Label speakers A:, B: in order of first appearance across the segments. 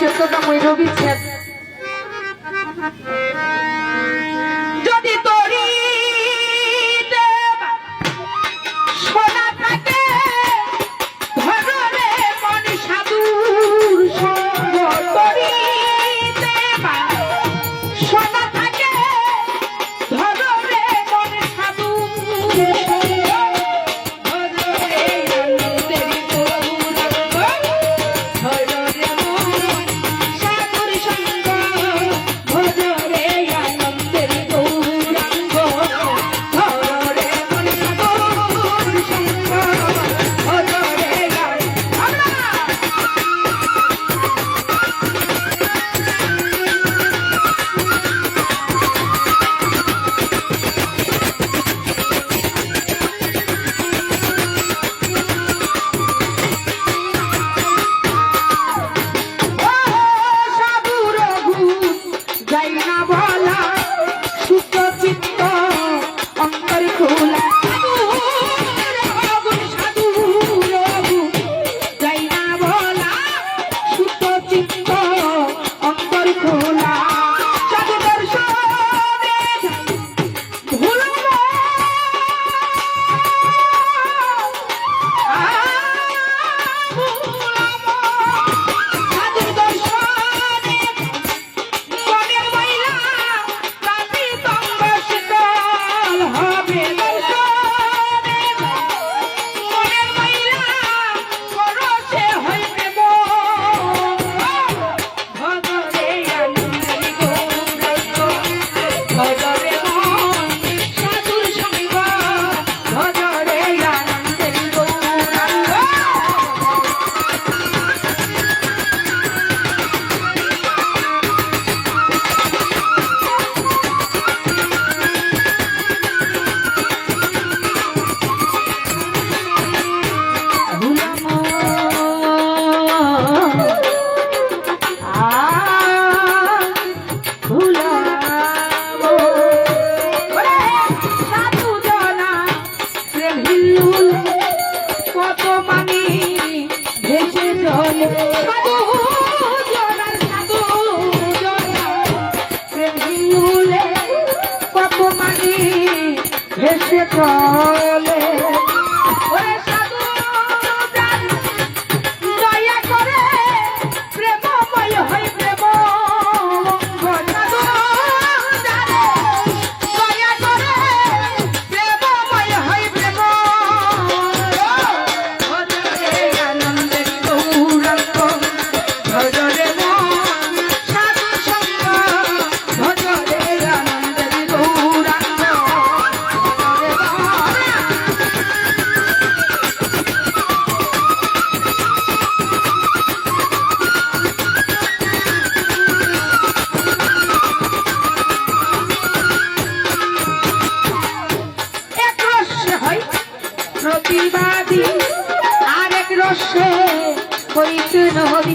A: વિચ્છેદ તો મયરો વિચ્છેદ Bye-bye. Oh, দিন আরেক রসে হরিচুর হবি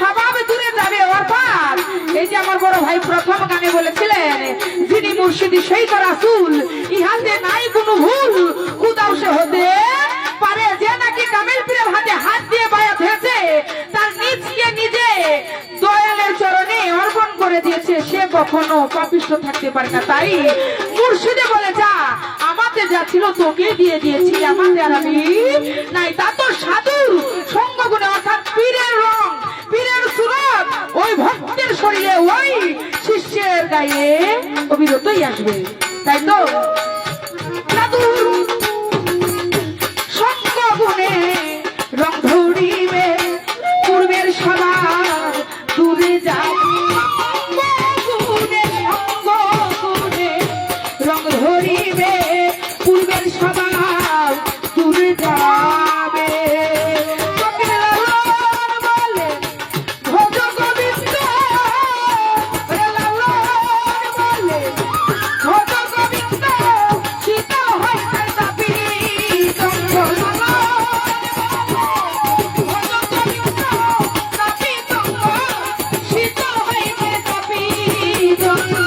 A: স্বভাব দূরে যাবে অর্থাৎ এই যে আমার বড় ভাই প্রথম গানে বলেছিলেন, যিনি মুর্শিদি সেই তো রাসুল, ইহাতে নাই কোনো ভুল। খুদাও সে হতে পারে যে নাকি কামিল পীরের হাতে হাত দিয়ে বায়াত হয়েছে, তার নিজকে নিজে দয়ালের চরণে অর্পণ করে দিয়েছে। সে কখনো পাপিষ্ট থাকতে পারে না। তাই মুর্শিদে বলে, যা আমাদের যা ছিল তোকে দিয়ে দিয়েছি আমাদের আমি নাই। তা তো সাধুর সঙ্গগুণে, অর্থাৎ পীরের রং ওই ভক্তের শরীরে ওই শিষ্যের গায়ে অবিরতই আসবে, তাই তো? রং ধরিবে, পূর্বের ধরিবে, পূর্বের Thank you.